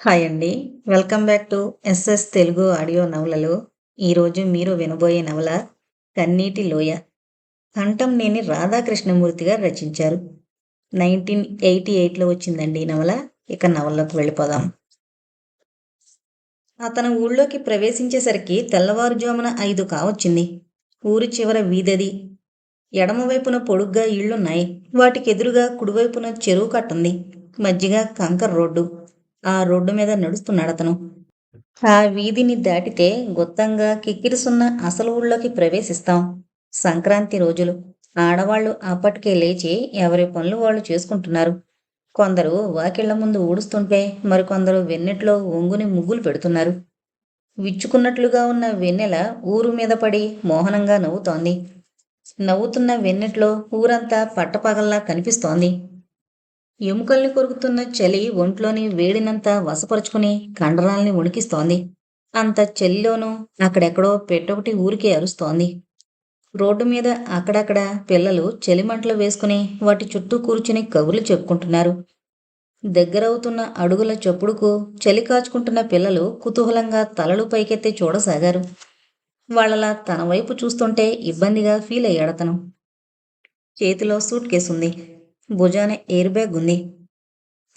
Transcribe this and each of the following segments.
Hi అండి. Welcome back to SS Telugu audio నవలలు. ఈరోజు మీరు వినబోయే నవల 'కన్నీటి లోయ'. కంఠంనేని రాధాకృష్ణమూర్తి గారు రచించారు. 1988లో వచ్చిందండి ఈ నవల. ఇక నవలలోకి వెళ్ళిపోదాం. అతను ఊళ్ళోకి ప్రవేశించేసరికి తెల్లవారుజామున ఐదు కావచ్చింది. ఊరి చివర వీధది. ఎడమవైపున పొడుగ్గా ఇళ్ళున్నాయి. వాటికెదురుగా కుడివైపున చెరువు కట్టుంది. మధ్యగా కంకర్ రోడ్డు. ఆ రోడ్డు మీద నడుస్తున్నాడు అతను ఆ వీధిని దాటితే గుత్తంగా కిక్కిరిసున్న అసలు ఊళ్ళోకి ప్రవేశిస్తాం. సంక్రాంతి రోజులు. ఆడవాళ్ళు అప్పటికే లేచి ఎవరి పనులు వాళ్ళు చేసుకుంటున్నారు. కొందరు వాకిళ్ళ ముందు ఊడుస్తుంటే మరికొందరు వెన్నెట్లో ఒంగుని ముగ్గులు పెడుతున్నారు. విచ్చుకున్నట్లుగా ఉన్న వెన్నెల ఊరు మీద పడి మోహనంగా నవ్వుతోంది. నవ్వుతున్న వెన్నెట్లో ఊరంతా పట్టపగల్లా కనిపిస్తోంది. ఎముకల్ని కొరుకుతున్న చలి ఒంట్లోని వేడినంత వశపరుచుకుని కండరాల్ని వణికిస్తోంది. అంత చలిలోనూ అక్కడెక్కడో పెట్టొకటి ఊరికే అరుస్తోంది. రోడ్డు మీద అక్కడక్కడ పిల్లలు చలిమంటలు వేసుకుని వాటి చుట్టూ కూర్చుని కబుర్లు చెప్పుకుంటున్నారు. దగ్గరవుతున్న అడుగుల చప్పుడుకు చలి కాచుకుంటున్న పిల్లలు కుతూహలంగా తలలు పైకెత్తి చూడసాగారు. వాళ్ళలా తన వైపు చూస్తుంటే ఇబ్బందిగా ఫీల్ అయ్యాడతను. చేతిలో సూట్ కేసుంది. భుజాన ఎయిర్ బ్యాగ్ ఉంది.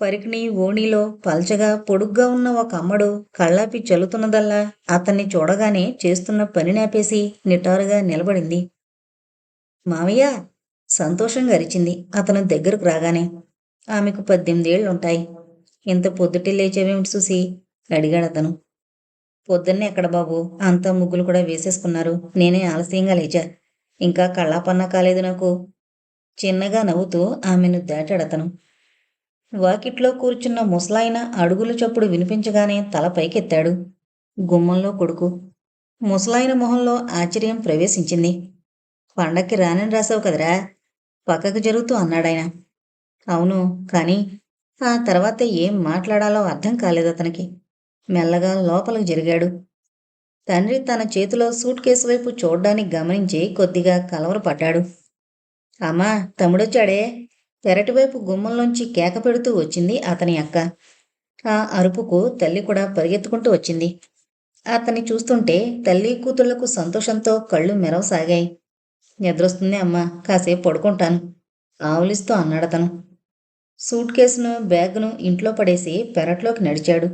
పరికిణి ఓణీలో పల్చగా పొడుగ్గా ఉన్న ఒక అమ్మడు కళ్ళాపి చల్లుతున్నదల్లా అతన్ని చూడగానే చేస్తున్న పనినాపేసి నిటారుగా నిలబడింది. మావయ్య! సంతోషంగా అరిచింది అతను దగ్గరకు రాగానే. ఆమెకు పద్దెనిమిదేళ్ళుంటాయి. ఇంత పొద్దుటే చూసి అడిగాడు అతను పొద్దున్నే ఎక్కడ బాబు అంతా ముగ్గులు కూడా వేసేసుకున్నారు. నేనే ఆలస్యంగా లేచా. ఇంకా కళ్ళాపన్నా కాలేదు నాకు. చిన్నగా నవ్వుతూ ఆమెను దాటాడతను. వాకిట్లో కూర్చున్న ముసలాయన అడుగుల చప్పుడు వినిపించగానే తల పైకెత్తాడు. గుమ్మంలో కొడుకు. ముసలాయన మొహంలో ఆశ్చర్యం ప్రవేశించింది. పండక్కి రానని రాశావు కదరా! పక్కకు జరుగుతూ అన్నాడాయన. అవును. కానీ ఆ తర్వాత ఏం మాట్లాడాలో అర్థం కాలేదు అతనికి మెల్లగా లోపలికి జరిగాడు. తండ్రి తన చేతిలో సూట్ కేసు వైపు చూడ్డానికి గమనించి కొద్దిగా కలవరపడ్డాడు. అమ్మా తమ్ముడొచ్చాడే! పెరటివైపు గుమ్మంలోంచి కేక పెడుతూ వచ్చింది అతని అక్క. ఆ అరుపుకు తల్లి కూడా పరిగెత్తుకుంటూ వచ్చింది. అతన్ని చూస్తుంటే తల్లి కూతుళ్ళకు సంతోషంతో కళ్ళు మెరవసాగాయి. నిద్రొస్తుంది అమ్మా! కాసేపు పడుకుంటాను ఆవులిస్తూ అన్నాడతను. సూట్ కేసును బ్యాగును ఇంట్లో పడేసి పెరట్లోకి నడిచాడు.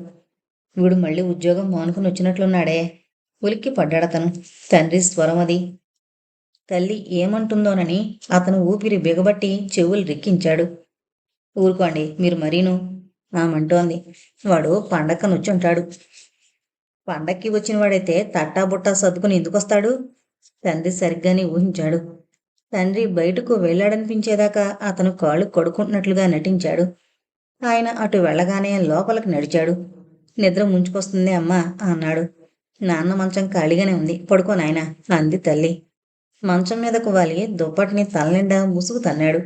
వీడు మళ్ళీ ఉద్యోగం మానుకుని వచ్చినట్లున్నాడే ఉలిక్కి పడ్డాడతను. తండ్రి స్వరం అది. తల్లి ఏమంటుందోనని అతను ఊపిరి బిగబట్టి చెవులు రిక్కించాడు. ఊరుకోండి మీరు మరీను ఆమంటోంది. వాడు పండక్కనొచ్చుంటాడు. పండక్కి వచ్చినవాడైతే తట్టాబుట్టా సర్దుకుని ఎందుకొస్తాడు? తండ్రి సరిగ్గానే ఊహించాడు. తండ్రి బయటకు వెళ్ళాడనిపించేదాకా అతను కాళ్ళు కొడుకుంటున్నట్లుగా నటించాడు. ఆయన అటు వెళ్ళగానే లోపలికి నడిచాడు. నిద్ర ముంచుకొస్తుంది అమ్మా అన్నాడు. నాన్న మంచం ఖాళీగానే ఉంది. పడుకో నాయన అంది తల్లి. మంచం మీదకు వాలి దుప్పటిని తలనిండా ముసుగు తన్నాడు.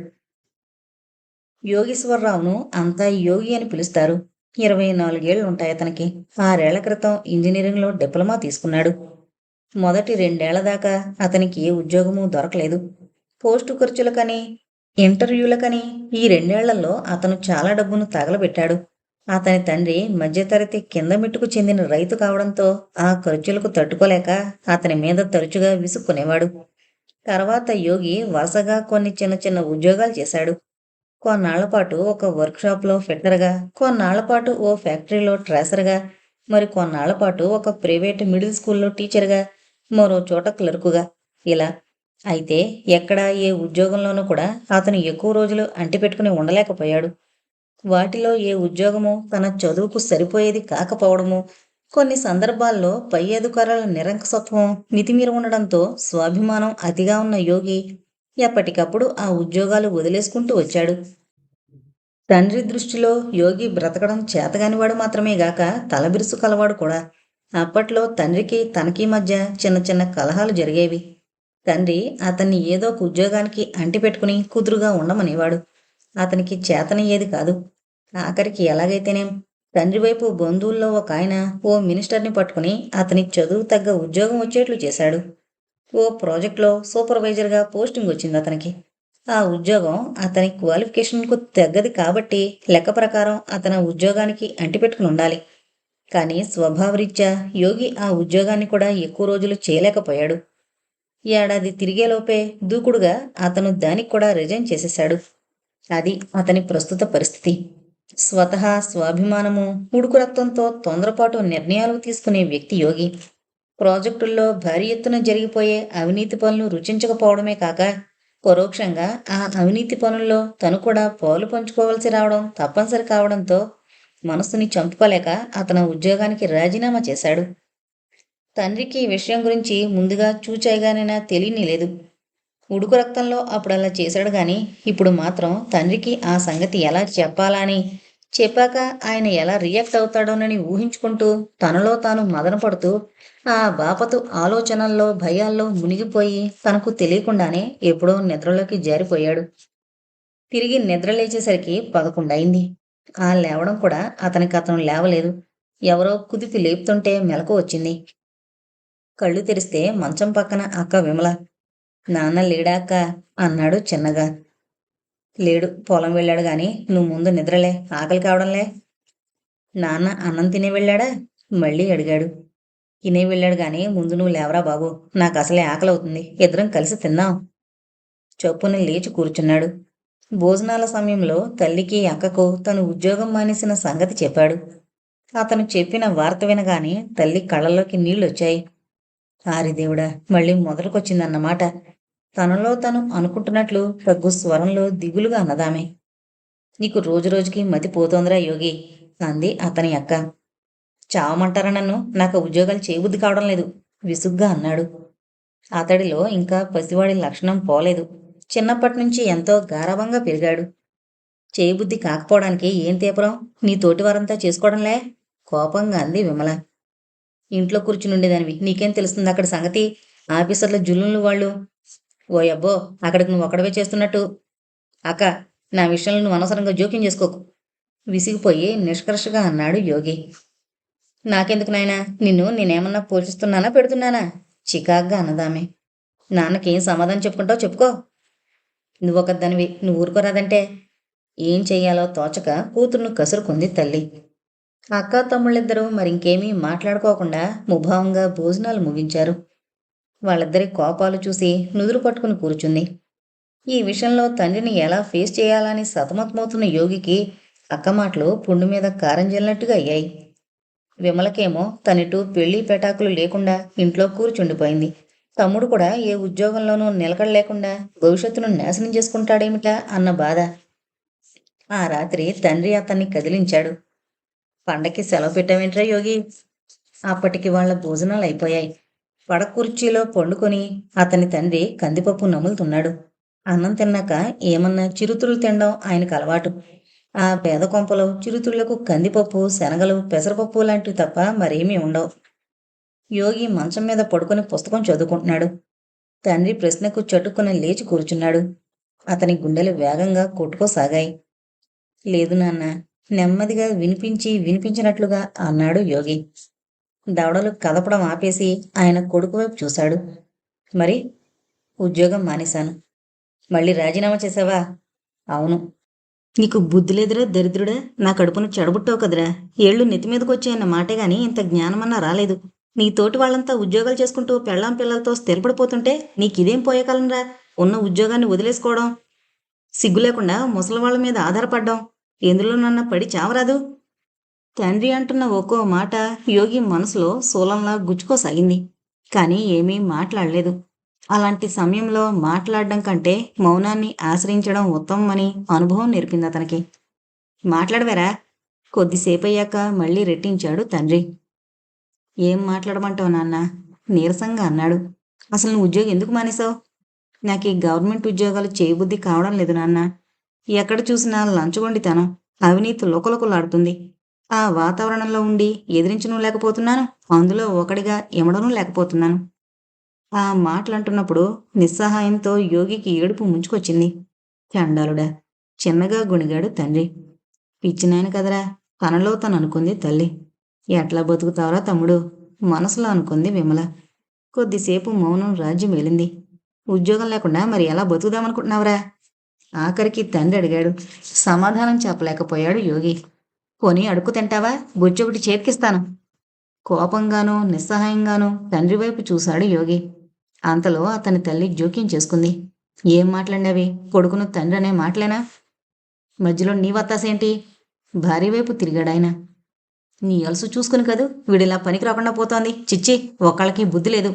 యోగీశ్వరరావును అంతా యోగి అని పిలుస్తారు. ఇరవై నాలుగేళ్ళుంటాయి అతనికి. ఆరేళ్ళ క్రితం ఇంజనీరింగ్లో డిప్లొమా తీసుకున్నాడు. మొదటి రెండేళ్ళ దాకా అతనికి ఏ ఉద్యోగమూ దొరకలేదు. పోస్టు ఖర్చులకని, ఇంటర్వ్యూలకని ఈ రెండేళ్ళలో అతను చాలా డబ్బును తగలబెట్టాడు. అతని తండ్రి మధ్యతరగతి కింద మెట్టుకు చెందిన రైతు కావడంతో ఆ ఖర్చులకు తట్టుకోలేక అతని మీద తరచుగా విసుక్కునేవాడు. తర్వాత యోగి వరుసగా కొన్ని చిన్న చిన్న ఉద్యోగాలు చేశాడు. కొన్నాళ్ళపాటు ఒక వర్క్షాప్లో ఫిట్టర్గా, కొన్నాళ్ళపాటు ఓ ఫ్యాక్టరీలో ట్రేసర్గా, మరి కొన్నాళ్ళపాటు ఒక ప్రైవేట్ మిడిల్ స్కూల్లో టీచర్గా, మరో చోట క్లర్కుగా. ఇలా. అయితే ఎక్కడ ఏ ఉద్యోగంలోనూ కూడా అతను ఎక్కువ రోజులు అంటిపెట్టుకుని ఉండలేకపోయాడు. వాటిలో ఏ ఉద్యోగము తన చదువుకు సరిపోయేది కాకపోవడము కొన్ని సందర్భాల్లో పై అధికారుల నిరంకుశత్వం మితిమీరి ఉండడంతో స్వాభిమానం అతిగా ఉన్న యోగి ఎప్పటికప్పుడు ఆ ఉద్యోగాలు వదిలేసుకుంటూ వచ్చాడు. తండ్రి దృష్టిలో యోగి బ్రతకడం చేతగానివాడు మాత్రమే గాక తలబిరుసు కలవాడు కూడా. అప్పట్లో తండ్రికి తనకి మధ్య చిన్న చిన్న కలహాలు జరిగేవి. తండ్రి అతన్ని ఏదో ఒక ఉద్యోగానికి అంటిపెట్టుకుని కుదురుగా ఉండమనేవాడు. అతనికి చేతనయ్యేది కాదు. ఆఖరికి ఎలాగైతేనేం తండ్రివైపు బంధువుల్లో ఒక ఆయన ఓ మినిస్టర్ని పట్టుకుని అతని చదువు తగ్గ ఉద్యోగం వచ్చేట్లు చేశాడు. ఓ ప్రాజెక్ట్లో సూపర్వైజర్గా పోస్టింగ్ వచ్చింది అతనికి. ఆ ఉద్యోగం అతని క్వాలిఫికేషన్కు తగ్గది కాబట్టి లెక్క ప్రకారం అతను ఉద్యోగానికి అంటిపెట్టుకుని ఉండాలి. కానీ స్వభావరీత్యా యోగి ఆ ఉద్యోగాన్ని కూడా ఎక్కువ రోజులు చేయలేకపోయాడు. ఏడాది తిరిగేలోపే దూకుడుగా అతను దానికి కూడా రిజైన్ చేసేశాడు. అది అతని ప్రస్తుత పరిస్థితి. స్వతహా స్వాభిమానము ఉడుకు రక్తంతో తొందరపాటు నిర్ణయాలు తీసుకునే వ్యక్తి యోగి. ప్రాజెక్టుల్లో భారీ ఎత్తున జరిగిపోయే అవినీతి పనులు రుచించకపోవడమే కాక పరోక్షంగా ఆ అవినీతి పనుల్లో తను కూడా పాలు పంచుకోవాల్సి రావడం తప్పనిసరి కావడంతో మనసుని చంపుకోలేక అతను ఉద్యోగానికి రాజీనామా చేశాడు. తండ్రికి ఈ విషయం గురించి ముందుగా చూచాయిగానైనా తెలియని లేదు. ఉడుకు రక్తంలో అప్పుడు అలా చేశాడు కానీ ఇప్పుడు మాత్రం తండ్రికి ఆ సంగతి ఎలా చెప్పాలా అని చెప్పాక ఆయన ఎలా రియాక్ట్ అవుతాడోనని ఊహించుకుంటూ తనలో తాను మదనపడుతూ ఆ బాపతు ఆలోచనల్లో భయాల్లో మునిగిపోయి తనకు తెలియకుండానే ఎప్పుడో నిద్రలోకి జారిపోయాడు. తిరిగి నిద్ర లేచేసరికి పదకొండయింది ఆ లేవడం కూడా అతనికి అతను లేవలేదు. ఎవరో కుదిపి లేపుతుంటే మెలకు వచ్చింది. కళ్ళు తెరిస్తే మంచం పక్కన అక్క విమల నాన్న లేడా అన్నాడు చిన్నగా. లేడు పొలం వెళ్ళాడు గాని నువ్వు ముందు నిద్రలే ఆకలి కావడంలే. నాన్న అన్నం తినే వెళ్ళాడా? మళ్ళీ అడిగాడు. తినే వెళ్ళాడు గాని ముందు నువ్వు లేవరా బాబు నాకు అసలే ఆకలి అవుతుంది ఇద్దరం కలిసి తిన్నాం చొప్పున లేచి కూర్చున్నాడు. భోజనాల సమయంలో తల్లికి అక్కకు తను ఉద్యోగం మానేసిన సంగతి చెప్పాడు. అతను చెప్పిన వార్త వినగానే తల్లి కళ్ళలోకి నీళ్ళొచ్చాయి ఆరిదేవుడా మళ్ళీ మొదలుకొచ్చిందన్నమాట. తనలో తను అనుకుంటున్నట్లు తగ్గు స్వరంలో దిగులుగా అన్నదామె. నీకు రోజు రోజుకి మతి పోతోందిరా యోగి అంది అతని అక్క. చావమంటారా నన్ను? నాకు ఉద్యోగాలు చేయబుద్ధి కావడం లేదు విసుగ్గా అన్నాడు. అతడిలో ఇంకా పసివాడి లక్షణం పోలేదు. చిన్నప్పటి నుంచి ఎంతో గారవంగా పెరిగాడు. చేయబుద్ధి కాకపోవడానికి ఏం తీపరం? నీ తోటి వారంతా చేసుకోవడంలే? కోపంగా అంది విమల. ఇంట్లో కూర్చుని ఉండేదానివి నీకేం తెలుస్తుంది అక్కడ సంగతి? ఆఫీసర్ల జుల్లులు వాళ్ళు ఓ అబ్బో అక్కడికి నువ్వు ఒక్కడవే చేస్తున్నట్టు. అక్క నా విషయంలో నువ్వు అనవసరంగా జోక్యం చేసుకోకు. విసిగిపోయి నిష్కర్షగా అన్నాడు యోగి. నాకెందుకు నాయనా? నిన్ను నేనేమన్నా పోషిస్తున్నానా పెడుతున్నానా? చికాగ్గా అన్నదామే. నాన్నకేం సమాధానం చెప్పుకుంటావు చెప్పుకో. నువ్వొకదానివి నువ్వు ఊరుకోరాదంటే. ఏం చెయ్యాలో తోచక కూతురును కసురుకుంది తల్లి. అక్క తమ్ముళ్ళిద్దరూ మరింకేమీ మాట్లాడుకోకుండా ముభావంగా భోజనాలు ముగించారు. వాళ్ళిద్దరి కోపాలు చూసి నుదురు పట్టుకుని కూర్చుంది. ఈ విషయంలో తండ్రిని ఎలా ఫేస్ చేయాలని సతమతమవుతున్న యోగికి అక్క మాటలు పుండు మీద కారం జల్లినట్టుగా అయ్యాయి. విమలకేమో తనిటు పెళ్ళి పెటాకులు లేకుండా ఇంట్లో కూర్చుండిపోయింది. తమ్ముడు కూడా ఏ ఉద్యోగంలోనూ నిలకడలేకుండా భవిష్యత్తును నాశనం చేసుకుంటాడేమిటా అన్న బాధ. ఆ రాత్రి తండ్రి అతన్ని కదిలించాడు. పండకి సెలవు పెట్టావేంట్రా యోగి? అప్పటికి వాళ్ళ భోజనాలు అయిపోయాయి. వడకుర్చీలో పండుకొని అతని తండ్రి కందిపప్పు నములుతున్నాడు. అన్నం తిన్నాక ఏమన్నా చిరుతులు తినడం ఆయనకు అలవాటు. ఆ పేద కొంపలో చిరుతుళ్ళకు కందిపప్పు శనగలు పెసరపప్పు లాంటివి తప్ప మరేమీ ఉండవు. యోగి మంచం మీద పడుకొని పుస్తకం చదువుకుంటున్నాడు. తండ్రి ప్రశ్నకు చటుక్కున లేచి కూర్చున్నాడు. అతని గుండెలు వేగంగా కొట్టుకోసాగాయి. లేదు నాన్న నెమ్మదిగా వినిపించి వినిపించినట్లుగా అన్నాడు యోగి. దవడలు కదపడం ఆపేసి ఆయన కొడుకు వైపు చూశాడు. మరి ఉద్యోగం మానేశాను. మళ్ళీ రాజీనామా చేసావా అవును. నీకు బుద్ధి లేదురా దరిద్రుడా? నా కడుపును చెడబుట్టావు కదరా ఏళ్ళు నెత్తి మీదకి వచ్చాయన్న మాటే గాని ఇంత జ్ఞానమన్నా రాలేదు. నీ తోటి వాళ్ళంతా ఉద్యోగాలు చేసుకుంటూ పెళ్ళాం పిల్లలతో స్థిరపడిపోతుంటే నీకిదేం పోయేకాలంరా? ఉన్న ఉద్యోగాన్ని వదిలేసుకోవడం సిగ్గు లేకుండా ముసలి వాళ్ళ మీద ఆధారపడ్డం ఎందులోనన్నా పడి చావరాదు? తండ్రి అంటున్న ఒక్కో మాట యోగి మనసులో శూలంలా గుచ్చుకోసాగింది. కానీ ఏమీ మాట్లాడలేదు. అలాంటి సమయంలో మాట్లాడడం కంటే మౌనాన్ని ఆశ్రయించడం ఉత్తమమని అనుభవం నేర్పింది అతనికి. మాట్లాడవరా? కొద్దిసేపు అయ్యాక మళ్ళీ రెట్టించాడు తండ్రి. ఏం మాట్లాడమంటావు నాన్న? నీరసంగా అన్నాడు. అసలు నువ్వు ఉద్యోగం ఎందుకు మానేశావు? నాకు ఈ గవర్నమెంట్ ఉద్యోగాలు చేయబుద్ధి కావడం లేదు నాన్న. ఎక్కడ చూసినా లంచగొండితనం. అవినీతి లోకలకులాడుతుంది. ఆ వాతావరణంలో ఉండి ఎదిరించను లేకపోతున్నాను అందులో ఒకడిగా ఎమడనూ లేకపోతున్నాను. ఆ మాటలంటున్నప్పుడు నిస్సహాయంతో యోగికి ఏడుపు ముంచుకొచ్చింది. చండాలుడా చిన్నగా గుణిగాడు తండ్రి. పిచ్చినాయన కదరా తనలో తను అనుకుంది తల్లి. ఎట్లా బతుకుతావరా తమ్ముడు మనసులో అనుకుంది విమల. కొద్దిసేపు మౌనం రాజ్యం వెళ్ళింది ఉద్యోగం లేకుండా మరి ఎలా బతుకుదామనుకుంటున్నావురా? ఆఖరికి తండ్రి అడిగాడు. సమాధానం చెప్పలేకపోయాడు యోగి. కొని అడుక్కు తింటావా? బుజ్జొకటి చేతికిస్తాను. కోపంగానూ నిస్సహాయంగానూ తండ్రి వైపు చూశాడు యోగి. అంతలో అతని తల్లి జోక్యం చేసుకుంది. ఏం మాట్లాడినవి? కొడుకును తండ్రి అనే మాటలేనా? మధ్యలో నీ వత్తాసేంటి? భార్య వైపు తిరిగాడాయన. నీ అలసు చూసుకుని కదూ? వీడిలా పనికి రాకుండా పోతోంది. చిచ్చి ఒకళ్ళకి బుద్ధి లేదు.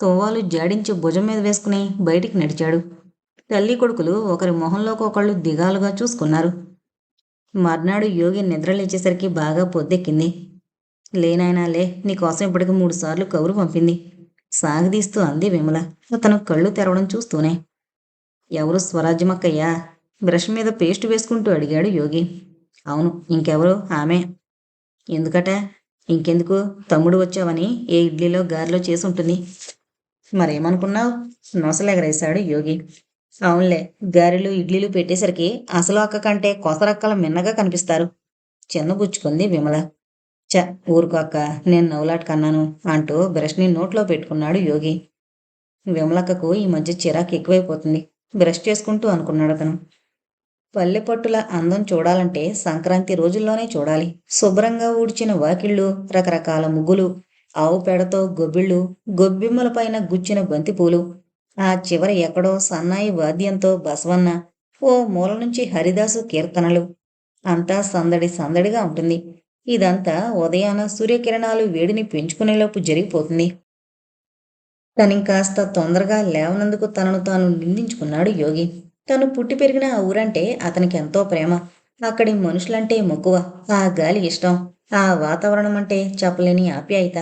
తోవాలు జాడించి భుజం మీద వేసుకుని బయటికి నడిచాడు. తల్లి కొడుకులు ఒకరి మొహంలోకి ఒకళ్ళు దిగాలుగా చూసుకున్నారు. మర్నాడు యోగి నిద్రలేచేసరికి బాగా పొద్దెక్కింది లేనాయనా లే నీకోసం ఇప్పటికి మూడు సార్లు కబురు పంపింది. సాగదీస్తూ అంది విమల. అతను కళ్ళు తెరవడం చూస్తూనే. ఎవరు స్వరాజ్యమక్కయ్యా? బ్రష్ మీద పేస్ట్ వేసుకుంటూ అడిగాడు యోగి. అవును ఇంకెవరు? ఆమె. ఎందుకట? ఇంకెందుకు? తమ్ముడు వచ్చావని ఏ ఇడ్లీలో గారెలో చేసి ఉంటుంది మరేమనుకున్నావు? నొసలెగరేశాడు యోగి. అవునులే గారెలు ఇడ్లీలు పెట్టేసరికి అసలు అక్క కంటే కొసరక్కల మిన్నగా కనిపిస్తారు. చిన్నబుచ్చుకుంది విమల. చ ఊరుకు అక్క నేను నవ్వులాట కన్నాను అంటూ బ్రష్ని నోట్లో పెట్టుకున్నాడు యోగి. విమలక్కకు ఈ మధ్య చిరాకు ఎక్కువైపోతుంది. బ్రష్ చేసుకుంటూ అనుకున్నాడు అతను. పల్లె పట్టుల అందం చూడాలంటే సంక్రాంతి రోజుల్లోనే చూడాలి. శుభ్రంగా ఊడ్చిన వాకిళ్ళు రకరకాల ముగ్గులు ఆవు పేడతో గొబ్బిళ్ళు గొబ్బిమ్మల పైన గుచ్చిన బంతిపూలు ఆ చివర ఎక్కడో సన్నాయి వాద్యంతో బసవన్న ఓ మూల నుంచి హరిదాసు కీర్తనలు. అంతా సందడి సందడిగా ఉంటుంది. ఇదంతా ఉదయాన సూర్యకిరణాలు వేడిని పెంచుకునేలోపు జరిగిపోతుంది. తనింకాస్త తొందరగా లేవనందుకు తనను తాను నిందించుకున్నాడు యోగి. తను పుట్టి పెరిగిన ఆ ఊరంటే అతనికి ఎంతో ప్రేమ. అక్కడి మనుషులంటే మక్కువ. ఆ గాలి ఇష్టం. ఆ వాతావరణం అంటే చెప్పలేని ఆప్యాయత.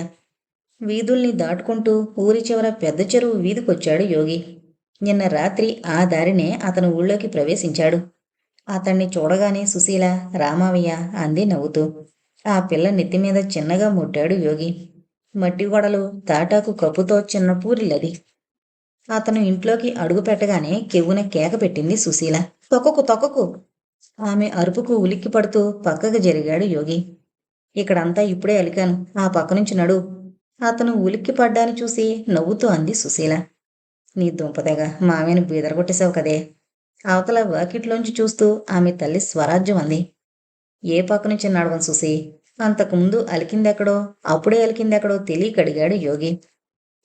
వీధుల్ని దాటుకుంటూ ఊరి చివర పెద్ద చెరువు వీధికొచ్చాడు యోగి. నిన్న రాత్రి ఆ దారినే అతను ఊళ్ళోకి ప్రవేశించాడు. అతన్ని చూడగానే సుశీల రామావయ్య అంది నవ్వుతూ. ఆ పిల్ల నెత్తి మీద చిన్నగా ముట్టాడు యోగి. మట్టి గొడలు తాటాకు కప్పుతో చిన్న పూరిల్లది అతను ఇంట్లోకి అడుగు పెట్టగానే కెవ్వున కేక పెట్టింది సుశీల. తొక్కకు తొక్కకు! ఆమె అరుపుకు ఉలిక్కి పడుతూ పక్కకు జరిగాడు యోగి. ఇక్కడంతా ఇప్పుడే అలికాను. ఆ పక్క నుంచి నడు. అతను ఉలిక్కి పడ్డాను చూసి నవ్వుతూ అంది సుశీల. నీ దుంపదగా మామయ్యను బీదరగొట్టేశావు కదే. అవతల వాకిట్లోంచి చూస్తూ ఆమె తల్లి స్వరాజ్యం అంది. ఏ పక్క నుంచి నడవను సుసి అంతకుముందు అలికిందెక్కడో అప్పుడే అలికిందెక్కడో తెలియక అడిగాడు యోగి.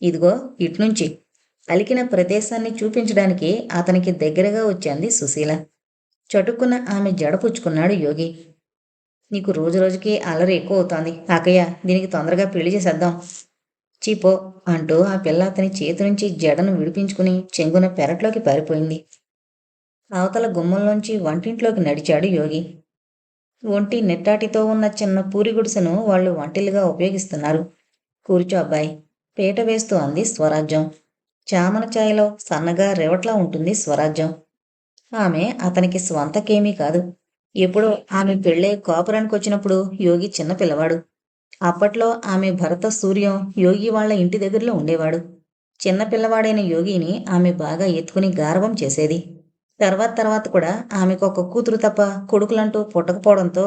ఇదిగో ఇట్నుంచి అలికిన ప్రదేశాన్ని చూపించడానికి అతనికి దగ్గరగా వచ్చింది సుశీల. చటుక్కున ఆమె జడపుచ్చుకున్నాడు యోగి. నీకు రోజు రోజుకి అలరి ఎక్కువ అవుతోంది. అక్కయ్య దీనికి తొందరగా పెళ్ళి చేసేద్దాం. చీపో అంటూ ఆ పిల్ల అతని చేతి నుంచి జడను విడిపించుకుని చెంగున పెరట్లోకి పారిపోయింది. అవతల గుమ్మంలోంచి వంటింట్లోకి నడిచాడు యోగి. ఒంటి నెట్టాటితో ఉన్న చిన్న పూరి గుడిసెను వాళ్ళు వంటిలుగా ఉపయోగిస్తున్నారు. కూర్చో అబ్బాయి. పీట వేస్తూ అంది స్వరాజ్యం. చామన ఛాయలో సన్నగా రేవట్లా ఉంటుంది స్వరాజ్యం. ఆమె అతనికి స్వంతకేమీ కాదు. ఎప్పుడో ఆమె పెళ్ళే కాపురానికి వచ్చినప్పుడు యోగి చిన్న పిల్లవాడు అప్పట్లో ఆమె భరత సూర్యం యోగి వాళ్ళ ఇంటి దగ్గరలో ఉండేవాడు. చిన్నపిల్లవాడైన యోగిని ఆమె బాగా ఎత్తుకుని గారవం చేసేది. తర్వాత తర్వాత కూడా ఆమెకు ఒక కూతురు తప్ప కొడుకులంటూ పుట్టకపోవడంతో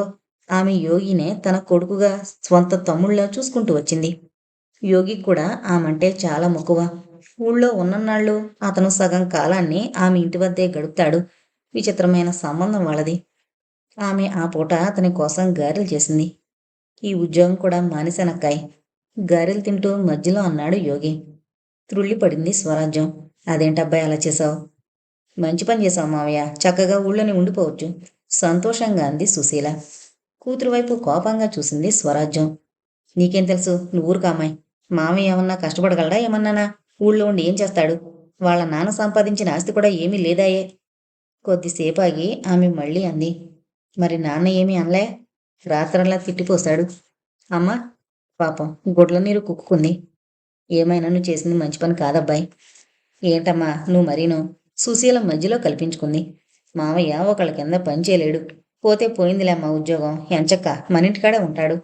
ఆమె యోగినే తన కొడుకుగా స్వంత తమ్ముళ్ళ చూసుకుంటూ వచ్చింది. యోగికి కూడా ఆమంటే చాలా మక్కువ. ఊళ్ళో ఉన్ననాళ్ళు అతను సగం కాలాన్ని ఆమె ఇంటి వద్దే గడుపుతాడు. విచిత్రమైన సంబంధం వాళ్ళది. ఆమె ఆ పూట అతని కోసం గారెలు చేసింది. ఈ ఉద్యోగం కూడా మానేశానక్కాయ్. గారెలు తింటూ మధ్యలో అన్నాడు యోగి. త్రుళ్ళిపడింది స్వరాజ్యం. అదేంటబ్బాయి అలా చేశావు? మంచి పని చేశావు మావయ్య. చక్కగా ఊళ్ళోనే ఉండిపోవచ్చు. సంతోషంగా అంది సుశీల. కూతురు వైపు కోపంగా చూసింది స్వరాజ్యం. నీకేం తెలుసు? నువ్వు కామాయ్ మామయ్య ఏమన్నా కష్టపడగలడా ఏమన్నానా? ఊళ్ళో ఉండి ఏం చేస్తాడు? వాళ్ళ నాన్న సంపాదించిన ఆస్తి కూడా ఏమీ లేదాయే. కొద్దిసేపు ఆగి ఆమె మళ్ళీ అంది. మరి నాన్న ఏమీ అనలే? రాత్రల్లా తిట్టిపోశాడు. అమ్మ పాపం గుడ్ల నీరు కుక్కుంది ఏమైనా నువ్వు చేసింది మంచి పని కాదబ్బాయి. ఏంటమ్మా నువ్వు మరీను సుశీల మధ్యలో కల్పించుకుంది. మావయ్య ఒకళ్ళ కింద పని చేయలేడు. పోతే పోయిందిలే అమ్మ ఉద్యోగం. ఎంచక్క మన ఇంటికాడే ఉంటాడు.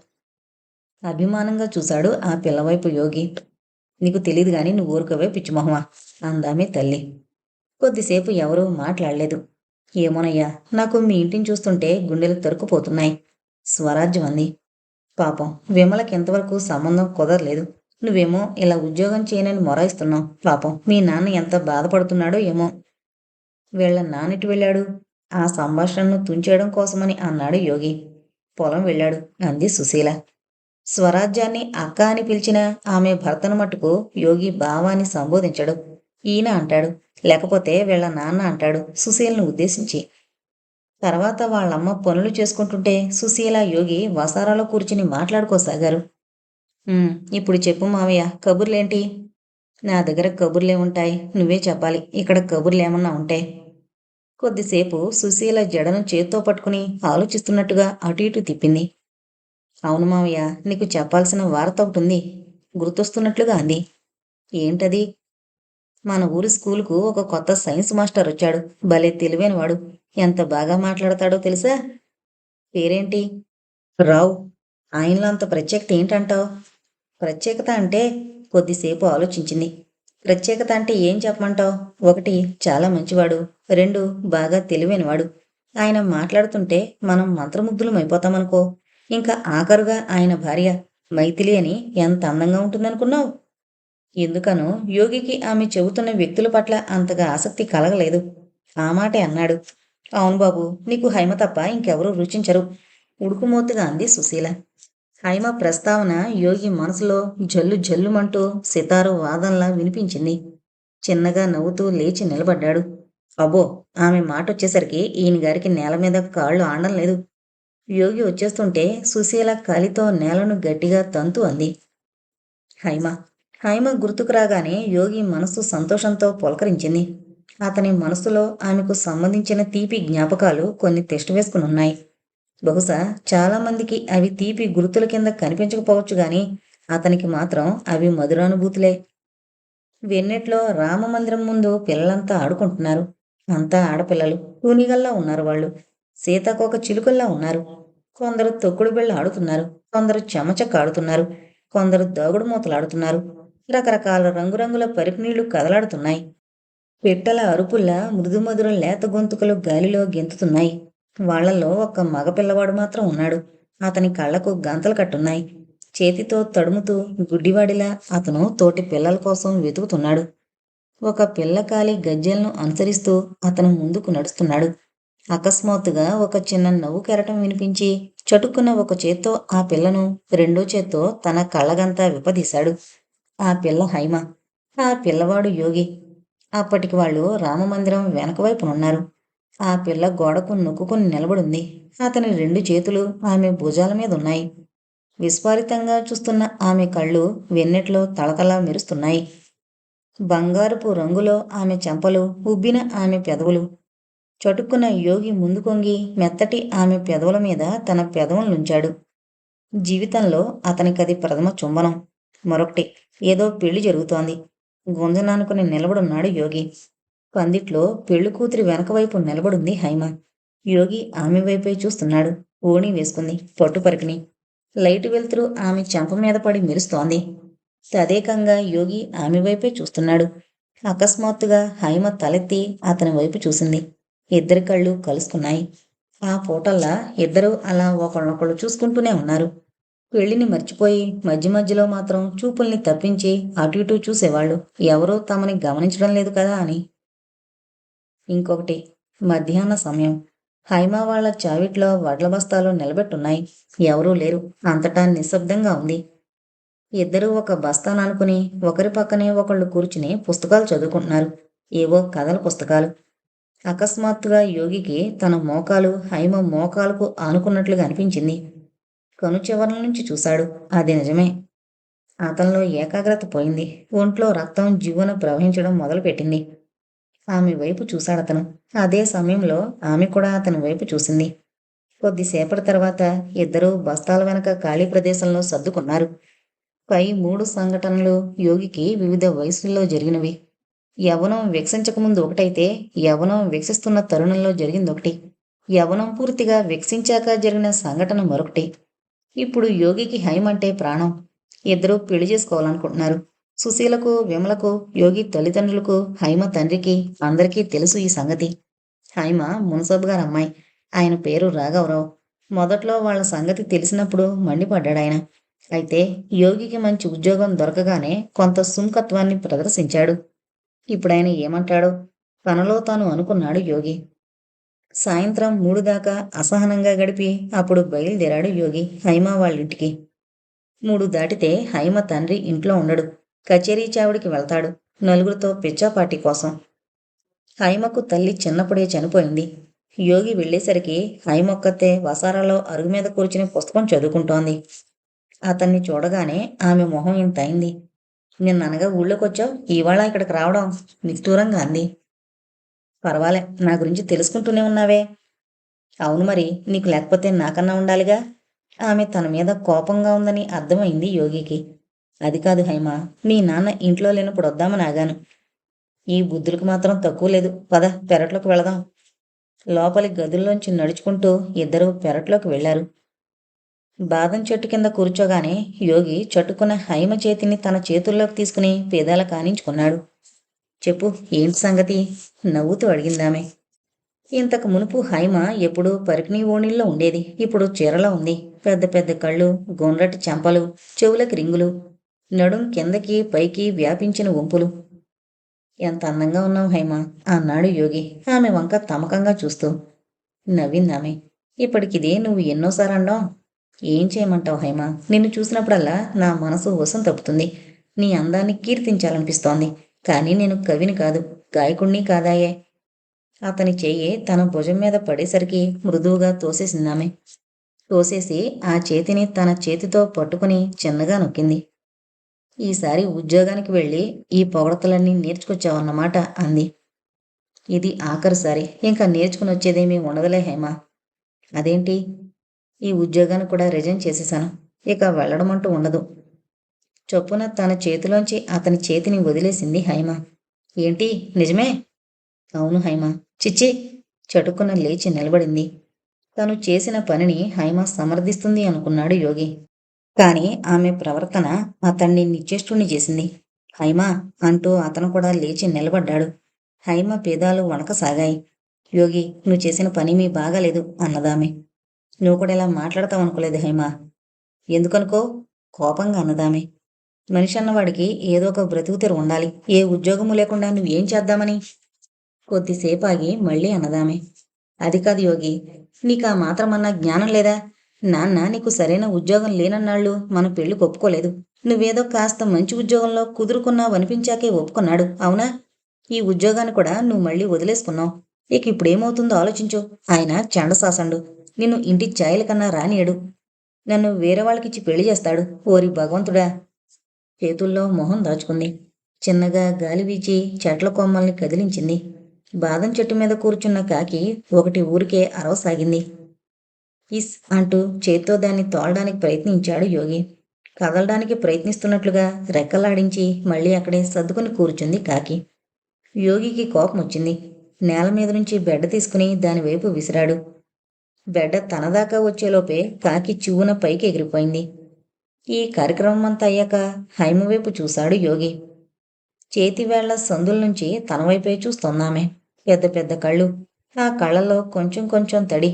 అభిమానంగా చూశాడు ఆ పిల్లవైపు యోగి. నీకు తెలియదు గాని నువ్వు ఊరుకోవే పిచ్చిమొహమా అందామే తల్లి. కొద్దిసేపు ఎవరూ మాట్లాడలేదు. ఏమోనయ్యా నాకు మీ ఇంటిని చూస్తుంటే గుండెలు తరుక్కుపోతున్నాయి. స్వరాజ్యం అంది. పాపం విమలకి ఇంతవరకు సంబంధం కుదరలేదు. నువ్వేమో ఇలా ఉద్యోగం చేయనని మొరాయిస్తున్నావు. పాపం మీ నాన్న ఎంత బాధపడుతున్నాడో ఏమో. వీళ్ళ నాన్నటి వెళ్ళాడు? ఆ సంభాషణను తుంచేయడం కోసమని అన్నాడు యోగి. పొలం వెళ్ళాడు అంది సుశీల. స్వరాజ్యాన్ని అక్క అని పిలిచిన ఆమె భర్తను మట్టుకు యోగి బావాని సంబోధించడు. ఈయన అంటాడు లేకపోతే వీళ్ళ నాన్న అంటాడు సుశీలను ఉద్దేశించి. తర్వాత వాళ్ళమ్మ పనులు చేసుకుంటుంటే సుశీల యోగి వసారాలో కూర్చుని మాట్లాడుకోసాగారు ఇప్పుడు చెప్పు మావయ్య కబుర్లేంటి? నా దగ్గర కబుర్లే ఉంటాయి నువ్వే చెప్పాలి ఇక్కడ కబుర్లు ఏమన్నా ఉంటే. కొద్దిసేపు సుశీల జడను చేత్తో పట్టుకుని ఆలోచిస్తున్నట్టుగా అటు ఇటు తిప్పింది. అవును మావయ్య నీకు చెప్పాల్సిన వార్త ఒకటి ఉంది గుర్తొస్తున్నట్లుగా అంది. ఏంటది? మన ఊరి స్కూలుకు ఒక కొత్త సైన్స్ మాస్టర్ వచ్చాడు భలే తెలివైనవాడు. ఎంత బాగా మాట్లాడతాడో తెలుసా? పేరేంటి? రావు. ఆయనలో అంత ప్రత్యేకత ఏంటంటావు? ప్రత్యేకత అంటే కొద్దిసేపు ఆలోచించింది. ప్రత్యేకత అంటే ఏం చెప్పమంటావు? ఒకటి చాలా మంచివాడు. రెండు బాగా తెలివైనవాడు. ఆయన మాట్లాడుతుంటే మనం మంత్రముగ్ధులం అయిపోతామనుకో. ఇంకా ఆఖరుగా ఆయన భార్య మైథిలి అని ఎంత అందంగా ఉంటుందనుకున్నావు? ఎందుకనో యోగికి ఆమె చెబుతున్న వ్యక్తుల పట్ల అంతగా ఆసక్తి కలగలేదు. ఆ మాటే అన్నాడు. అవును బాబు నీకు హైమ తప్ప ఇంకెవరూ రుచించరు. ఉడుకుమోతుగా అంది సుశీల. హైమ ప్రస్తావన యోగి మనసులో జల్లు జల్లుమంటూ సితారు వాదనలా వినిపించింది. చిన్నగా నవ్వుతూ లేచి నిలబడ్డాడు. అబ్బో ఆమె మాట వచ్చేసరికి ఈయన గారికి నేల మీద కాళ్ళు ఆడడం లేదు. యోగి వచ్చేస్తుంటే సుశీల కాలితో నేలను గట్టిగా తంతు అంది. హైమ హైమ గుర్తుకు రాగానే యోగి మనసు సంతోషంతో పులకరించింది. అతని మనసులో ఆమెకు సంబంధించిన తీపి జ్ఞాపకాలు కొన్ని తెష్టి వేసుకుని ఉన్నాయి బహుశా చాలామందికి అవి తీపి గుర్తుల కింద కనిపించకపోవచ్చు గాని అతనికి మాత్రం అవి మధురానుభూతులే. వెన్నెట్లో రామమందిరం ముందు పిల్లలంతా ఆడుకుంటున్నారు. అంతా ఆడపిల్లలు కూనిగల్లా ఉన్నారు వాళ్ళు. సీతాకోక చిలుకల్లా ఉన్నారు. కొందరు తొక్కుడు బిళ్ళ ఆడుతున్నారు. కొందరు చెమచక్క ఆడుతున్నారు. కొందరు దాగుడు మూతలాడుతున్నారు రకరకాల రంగురంగుల పరికినీళ్ళు కదలాడుతున్నాయి. పిట్టల అరుపుల్లా మృదుమధుర లేత గొంతుకలు గాలిలో గెంతుతున్నాయి. వాళ్ళలో ఒక మగ పిల్లవాడు మాత్రం ఉన్నాడు. అతని కళ్ళకు గంతలు కట్టున్నాయి. చేతితో తడుముతూ గుడ్డివాడిలా అతను తోటి పిల్లల కోసం వెతుకుతున్నాడు. ఒక పిల్లకాలి గజ్జెలను అనుసరిస్తూ అతను ముందుకు నడుస్తున్నాడు. అకస్మాత్తుగా ఒక చిన్న నవ్వు కెరటం వినిపించి చటుక్కున ఒక చేత్తో ఆ పిల్లను రెండో చేత్తో తన కళ్ళగంతా విపదీశాడు ఆ పిల్ల హైమ. ఆ పిల్లవాడు యోగి. అప్పటికి వాళ్ళు రామమందిరం వెనక వైపునున్నారు ఆ పిల్ల గోడకు నొక్కుకుని నిలబడుంది. అతని రెండు చేతులు ఆమె భుజాల మీద ఉన్నాయి. విస్ఫారితంగా చూస్తున్న ఆమె కళ్ళు వెన్నెట్లో తళతళ మెరుస్తున్నాయి. బంగారపు రంగులో ఆమె చెంపలు ఉబ్బిన ఆమె పెదవులు. చటుక్కున యోగి ముందు కొంగి మెత్తటి ఆమె పెదవుల మీద తన పెదవులనుంచాడు జీవితంలో అతనికది ప్రథమ చుంబనం. మరొకటి ఏదో పెళ్ళి జరుగుతోంది. గుంజనానుకుని నిలబడున్నాడు యోగి. పందిట్లో పెళ్ళి కూతురి వెనక వైపు నిలబడుంది హైమ. యోగి ఆమె వైపే చూస్తున్నాడు. ఓణి వేసుకుంది. పట్టు పరికిని లైట్ వెలుతురు ఆమె చెంప మీద పడి మెరుస్తోంది. తదేకంగా యోగి ఆమె వైపే చూస్తున్నాడు. అకస్మాత్తుగా హైమ తలెత్తి అతని వైపు చూసింది. ఇద్దరి కళ్ళు కలుసుకున్నాయి. ఆ పూటల్లా ఇద్దరూ అలా ఒకళ్ళొకళ్ళు చూసుకుంటూనే ఉన్నారు. పెళ్ళిని మర్చిపోయి మధ్య మధ్యలో మాత్రం చూపుల్ని తప్పించి అటు ఇటు చూసేవాళ్ళు. ఎవరూ తమని గమనించడం లేదు కదా అని. ఇంకొకటి మధ్యాహ్న సమయం. హైమా వాళ్ళ చావిట్లో వడ్ల బస్తాలు నిలబెట్టున్నాయి. ఎవరూ లేరు. అంతటా నిశ్శబ్దంగా ఉంది. ఇద్దరూ ఒక బస్తాను అనుకుని ఒకరి పక్కనే ఒకళ్ళు కూర్చుని పుస్తకాలు చదువుకుంటున్నారు. ఏవో కథల పుస్తకాలు. అకస్మాత్తుగా యోగికి తన మోకాలు హైమ మోకాలకు ఆనుకున్నట్లుగా అనిపించింది. కను చివరల నుంచి చూశాడు. అది నిజమే. అతనిలో ఏకాగ్రత పోయింది. ఒంట్లో రక్తం జీవన ప్రవహించడం మొదలుపెట్టింది. ఆమె వైపు చూశాడతను. అదే సమయంలో ఆమె కూడా అతని వైపు చూసింది. కొద్దిసేపటి తర్వాత ఇద్దరూ బస్తాల వెనక ఖాళీ ప్రదేశంలో సర్దుకున్నారు. పై మూడు సంఘటనలు యోగికి వివిధ వయసుల్లో జరిగినవి. యవనం వికసించకముందు ఒకటైతే యవనం వికసిస్తున్న తరుణంలో జరిగింది ఒకటి యవనం పూర్తిగా వికసించాక జరిగిన సంఘటన మరొకటి. ఇప్పుడు యోగికి హైమ అంటే ప్రాణం. ఇద్దరూ పెళ్ళి చేసుకోవాలనుకుంటున్నారు. సుశీలకు విమలకు యోగి తల్లిదండ్రులకు హైమ తండ్రికి అందరికీ తెలుసు ఈ సంగతి. హైమ మున్సబ్ గారు అమ్మాయి. ఆయన పేరు రాఘవరావు. మొదట్లో వాళ్ళ సంగతి తెలిసినప్పుడు మండిపడ్డాడు ఆయన. అయితే యోగికి మంచి ఉద్యోగం దొరకగానే కొంత సుంకత్వాన్ని ప్రదర్శించాడు. ఇప్పుడు ఆయన ఏమంటాడో? తనలో తాను అనుకున్నాడు యోగి. సాయంత్రం మూడు దాకా అసహనంగా గడిపి అప్పుడు బయలుదేరాడు యోగి హైమ వాళ్ళింటికి. మూడు దాటితే హైమ తండ్రి ఇంట్లో ఉండడు. కచేరీ చావుడికి వెళ్తాడు నలుగురితో పిచ్చాపాటి కోసం. హైమకు తల్లి చిన్నప్పుడే చనిపోయింది. యోగి వెళ్ళేసరికి హైమొక్కతే వసారాలో అరుగు మీద కూర్చుని పుస్తకం చదువుకుంటోంది. అతన్ని చూడగానే ఆమె మొహం ఇంత అయింది. నిన్ననగా ఊళ్ళోకొచ్చావు ఇవాళ ఇక్కడికి రావడం నిస్తూరంగా అంది. పర్వాలే నా గురించి తెలుసుకుంటూనే ఉన్నావే. అవును మరి నీకు లేకపోతే నాకన్నా ఉండాలిగా? ఆమె తన మీద కోపంగా ఉందని అర్థమైంది యోగికి. అది కాదు హైమ నీ నాన్న ఇంట్లో లేనప్పుడు వద్దామని ఆగాను. ఈ బుద్ధులకు మాత్రం తక్కువ లేదు. పద పెరట్లోకి వెళదాం. లోపలి గదుల్లోంచి నడుచుకుంటూ ఇద్దరు పెరట్లోకి వెళ్ళారు బాదం చెట్టు కింద కూర్చోగానే యోగి చట్టుకున్న హైమ చేతిని తన చేతుల్లోకి తీసుకుని పేదాల కానించుకున్నాడు. చెప్పు ఏంటి సంగతి? నవ్వుతూ అడిగిందామె. ఇంతకు మునుపు హైమ ఎప్పుడూ పరికిణీ ఓణిల్లో ఉండేది. ఇప్పుడు చీరలో ఉంది. పెద్ద పెద్ద కళ్ళు గొండ్రటి చెంపలు చెవులకు రింగులు నడుం కిందకి పైకి వ్యాపించిన వంపులు. ఎంత అందంగా ఉన్నావు హైమ అన్నాడు యోగి ఆమె వంక తమకంగా చూస్తూ. నవ్విందామె. ఇప్పటికిదే నువ్వు ఎన్నోసారి అండం ఏం చేయమంటావు హైమ? నిన్ను చూసినప్పుడల్లా నా మనసు వసం తప్పుతుంది. నీ అందాన్ని కీర్తించాలనిపిస్తోంది. కానీ నేను కవిని కాదు గాయకుణ్ణి కాదాయే. అతని చెయ్యి తన భుజం మీద పడేసరికి మృదువుగా తోసేసిందామె. తోసేసి ఆ చేతిని తన చేతితో పట్టుకుని చిన్నగా నొక్కింది. ఈసారి ఉద్యోగానికి వెళ్ళి ఈ పొగడతలన్నీ నేర్చుకొచ్చావన్నమాట అంది. ఇది ఆఖరిసారి ఇంకా నేర్చుకుని వచ్చేదేమీ ఉండదులే హేమ. అదేంటి? ఈ ఉద్యోగాన్ని కూడా రిజైన్ చేసేశాను ఇక వెళ్ళడం అంటూ ఉండదు. చొప్పున తన చేతిలోంచి అతని చేతిని వదిలేసింది హైమ. ఏంటి? నిజమే? అవును హైమ. చిచ్చి! చటుక్కున లేచి నిలబడింది. తను చేసిన పనిని హైమ సమర్థిస్తుంది అనుకున్నాడు యోగి. కాని ఆమె ప్రవర్తన అతన్ని నిశ్చేష్టుణ్ణి చేసింది. హైమా అంటూ అతను కూడా లేచి నిలబడ్డాడు. హైమ పేదాలు వణకసాగాయి యోగి నువ్వు చేసిన పని మీ బాగాలేదు అన్నదామె. నువ్వు కూడా ఇలా మాట్లాడతావు అనుకోలేదు హైమ. ఎందుకనుకో? కోపంగా అన్నదామె. మనిషి అన్నవాడికి ఏదో ఒక బ్రతుకు తెరు ఉండాలి. ఏ ఉద్యోగము లేకుండా నువ్వేం చేద్దామని? కొద్దిసేపు ఆగి మళ్ళీ అన్నదామే. అది కాదు యోగి నీకు ఆ మాత్రమన్నా జ్ఞానం లేదా? నాన్న నీకు సరైన ఉద్యోగం లేనన్నాళ్ళు మన పెళ్ళి ఒప్పుకోలేదు. నువ్వేదో కాస్త మంచి ఉద్యోగంలో కుదురుకున్నావు అనిపించాకే ఒప్పుకున్నాడు. అవునా? ఈ ఉద్యోగాన్ని కూడా నువ్వు మళ్ళీ వదిలేసుకున్నావు. ఇక ఇప్పుడేమవుతుందో ఆలోచించు. ఆయన చండశాసండు నిన్ను ఇంటి ఛాయల కన్నా రానియడు. నన్ను వేరే వాళ్ళకిచ్చి పెళ్ళి చేస్తాడు. ఓరి భగవంతుడా! చేతుల్లో మొహం దాచుకుంది. చిన్నగా గాలి వీచి చెట్ల కొమ్మల్ని కదిలించింది. బాదం చెట్టు మీద కూర్చున్న కాకి ఒకటి ఊరికే అరవసాగింది. ఇస్ అంటూ చేత్తో దాన్ని తోలడానికి ప్రయత్నించాడు యోగి. కదలడానికి ప్రయత్నిస్తున్నట్లుగా రెక్కలాడించి మళ్ళీ అక్కడే సర్దుకుని కూర్చుంది కాకి. యోగికి కోపం వచ్చింది. నేల మీద నుంచి బెడ్డ తీసుకుని దానివైపు విసిరాడు. బెడ్డ తనదాకా వచ్చేలోపే కాకి చివున పైకి ఎగిరిపోయింది. ఈ కార్యక్రమం అంతా అయ్యాక హైమ వైపు చూశాడు యోగి. చేతివేళ్ళ సందుల నుంచి తన వైపే చూస్తున్నామే పెద్ద పెద్ద కళ్ళు ఆ కళ్ళలో కొంచెం కొంచెం తడి.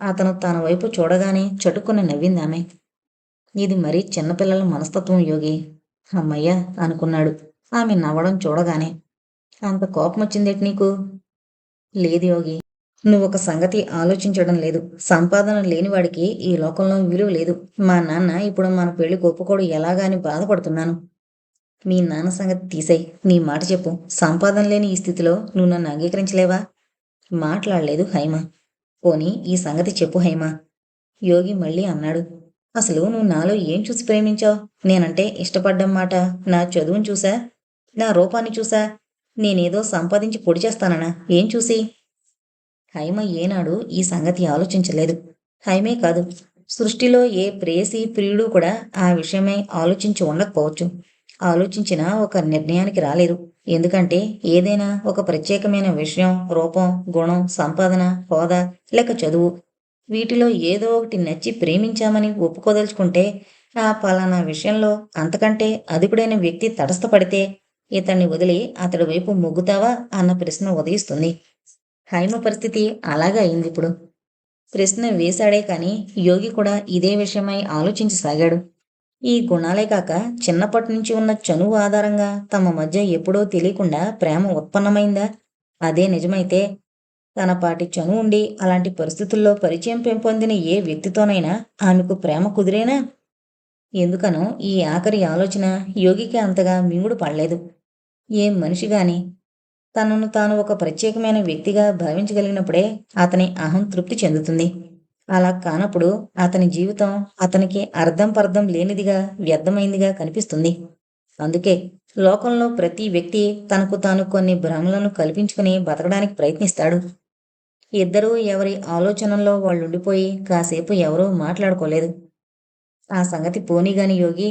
అతను తన వైపు చూడగానే చటుకుని నవ్విందామె. ఇది మరీ చిన్నపిల్లల మనస్తత్వం యోగి. అమ్మయ్య అనుకున్నాడు. ఆమె నవ్వడం చూడగానే. అంత కోపం వచ్చిందేటి నీకు? లేదు యోగి. నువ్వు ఒక సంగతి ఆలోచించడం లేదు. సంపాదన లేనివాడికి ఈ లోకంలో విలువ లేదు. మా నాన్న ఇప్పుడు మన పెళ్ళి ఒప్పుకోడు. ఎలాగాని బాధపడుతున్నాను. మీ నాన్న సంగతి తీసేయి. నీ మాట చెప్పు. సంపాదన లేని ఈ స్థితిలో నువ్వు నన్ను అంగీకరించలేవా? మాట్లాడలేదు హైమ. పోనీ ఈ సంగతి చెప్పు హైమ. యోగి మళ్ళీ అన్నాడు. అసలు నువ్వు నాలో ఏం చూసి ప్రేమించావు? నేనంటే ఇష్టపడ్డం మాట. నా చదువును చూసా? నా రూపాన్ని చూసా? నేనేదో సంపాదించి పొడి చేస్తానన్నా ఏం చూసి? హైమ ఏనాడు ఈ సంగతి ఆలోచించలేదు. హైమే కాదు సృష్టిలో ఏ ప్రేసి ప్రియుడు కూడా ఆ విషయమై ఆలోచించి ఉండకపోవచ్చు. ఆలోచించిన ఒక నిర్ణయానికి రాలేరు. ఎందుకంటే ఏదైనా ఒక ప్రత్యేకమైన విషయం రూపం గుణం సంపాదన హోదా లేక చదువు వీటిలో ఏదో ఒకటి నచ్చి ప్రేమించామని ఒప్పుకోదలుచుకుంటే ఆ పలానా విషయంలో అంతకంటే అధికుడైన వ్యక్తి తటస్థపడితే ఇతన్ని వదిలి అతడి వైపు మొగ్గుతావా అన్న ప్రశ్న ఉదయిస్తుంది. హైమ పరిస్థితి అలాగే అయింది ఇప్పుడు. ప్రశ్న వేశాడే కాని యోగి కూడా ఇదే విషయమై ఆలోచించసాగాడు ఈ గుణాలే కాక చిన్నప్పటి నుంచి ఉన్న చనువు ఆధారంగా తమ మధ్య ఎప్పుడో తెలియకుండా ప్రేమ ఉత్పన్నమైందా? అదే నిజమైతే తన పాటి చనువు ఉండి అలాంటి పరిస్థితుల్లో పరిచయం పెంపొందిన ఏ వ్యక్తితోనైనా ఆమెకు ప్రేమ కుదిరేనా? ఎందుకనో ఈ ఆఖరి ఆలోచన యోగికి అంతగా మింగుడు పడలేదు. ఏ మనిషి గాని తనను తాను ఒక ప్రత్యేకమైన వ్యక్తిగా భావించగలిగినప్పుడే అతని అహం తృప్తి చెందుతుంది. అలా కానప్పుడు అతని జీవితం అతనికి అర్థం పర్థం లేనిదిగా వ్యర్థమైందిగా కనిపిస్తుంది. అందుకే లోకంలో ప్రతి వ్యక్తి తనకు తాను కొన్ని భ్రమలను కల్పించుకుని బతకడానికి ప్రయత్నిస్తాడు. ఇద్దరూ ఎవరి ఆలోచనల్లో వాళ్ళు ఉండిపోయి కాసేపు ఎవరూ మాట్లాడుకోలేదు. ఆ సంగతి పోనీగాని యోగి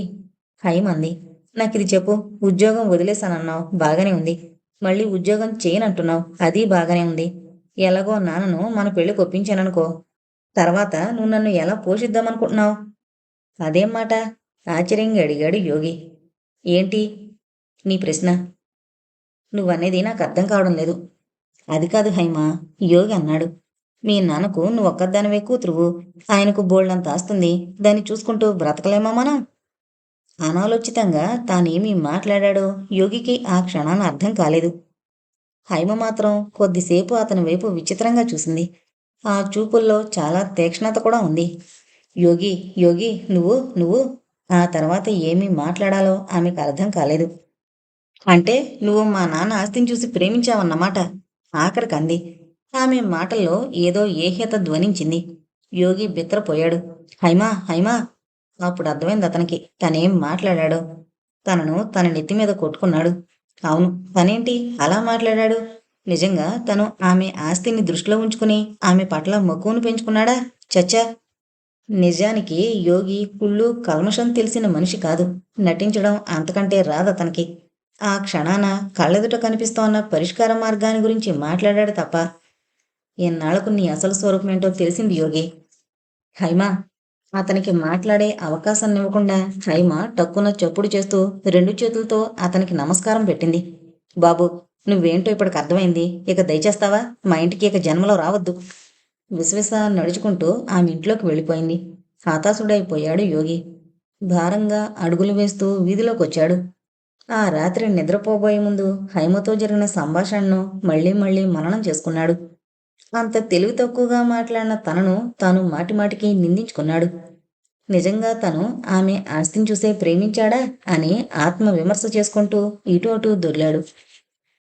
హైమంది నాకు ఇది చెప్పు ఉద్యోగం వదిలేశానన్నావు బాగానే ఉంది. మళ్ళీ ఉద్యోగం చేయనంటున్నావు. అది బాగానే ఉంది. ఎలాగో నాన్నను మన పెళ్ళి కొప్పించాననుకో తర్వాత నువ్వు నన్ను ఎలా పోషిద్దామనుకుంటున్నావు? అదేం మాట? ఆశ్చర్యంగా అడిగాడు యోగి. ఏంటి? నీ ప్రశ్న. నువ్వనేది నాకు అర్థం కావడం లేదు. అది కాదు హైమా యోగి అన్నాడు. మీ నాన్నకు నువ్వు ఒక్కదానివే కూతురువు. ఆయనకు బోల్డంత ఆస్తుంది. దాన్ని చూసుకుంటూ బ్రతకలేమా మనం? అనాలోచితంగా తానేమి మాట్లాడాడో యోగికి ఆ క్షణాన అర్థం కాలేదు. హైమ మాత్రం కొద్దిసేపు అతని వైపు విచిత్రంగా చూసింది. ఆ చూపుల్లో చాలా తీక్షణత కూడా ఉంది. యోగి యోగి నువ్వు నువ్వు ఆ తర్వాత ఏమీ మాట్లాడాలో ఆమెకు అర్థం కాలేదు. అంటే నువ్వు మా నాన్న ఆస్తిని చూసి ప్రేమించావన్నమాట. ఆఖరికి అంది ఆమె మాటల్లో ఏదో ఏహ్యత ధ్వనించింది. యోగి బిత్రపోయాడు హైమా హైమా అప్పుడు అర్థమైంది అతనికి. తనేం మాట్లాడాడు? తనను తన నెత్తి మీద కొట్టుకున్నాడు. అవును తనేంటి అలా మాట్లాడాడు? నిజంగా తను ఆమె ఆస్తిని దృష్టిలో ఉంచుకుని ఆమె పట్ల మక్కువను పెంచుకున్నాడా? చచ్చా! నిజానికి యోగి కుళ్ళు కల్మషం తెలిసిన మనిషి కాదు. నటించడం అంతకంటే రాదు అతనికి. ఆ క్షణాన కళ్ళెదుట కనిపిస్తోన్న పరిష్కార మార్గాన్ని గురించి మాట్లాడాడు తప్ప. ఎన్నాళ్ళకు నీ అసలు స్వరూపమేంటో తెలిసింది యోగి. హైమా అతనికి మాట్లాడే అవకాశం ఇవ్వకుండా హైమ టక్కున చప్పుడు చేస్తూ రెండు చేతులతో అతనికి నమస్కారం పెట్టింది. బాబు నువ్వేంటో ఇప్పటికి అర్థమైంది. ఇక దయచేస్తావా? మా ఇంటికి ఇక జన్మలో రావద్దు. విశ్వస నడుచుకుంటూ ఆమె ఇంట్లోకి వెళ్ళిపోయింది. హతాశుడైపోయాడు యోగి. భారంగా అడుగులు వేస్తూ వీధిలోకి వచ్చాడు ఆ రాత్రి నిద్రపోబోయే ముందు హైమతో జరిగిన సంభాషణను మళ్ళీ మళ్ళీ మననం చేసుకున్నాడు. అంత తెలివి తక్కువగా మాట్లాడిన తనను తాను మాటిమాటికి నిందించుకున్నాడు. నిజంగా తను ఆమె ఆస్తిని చూసే ప్రేమించాడా అని ఆత్మ విమర్శ చేసుకుంటూ ఇటు అటు దొర్లాడు.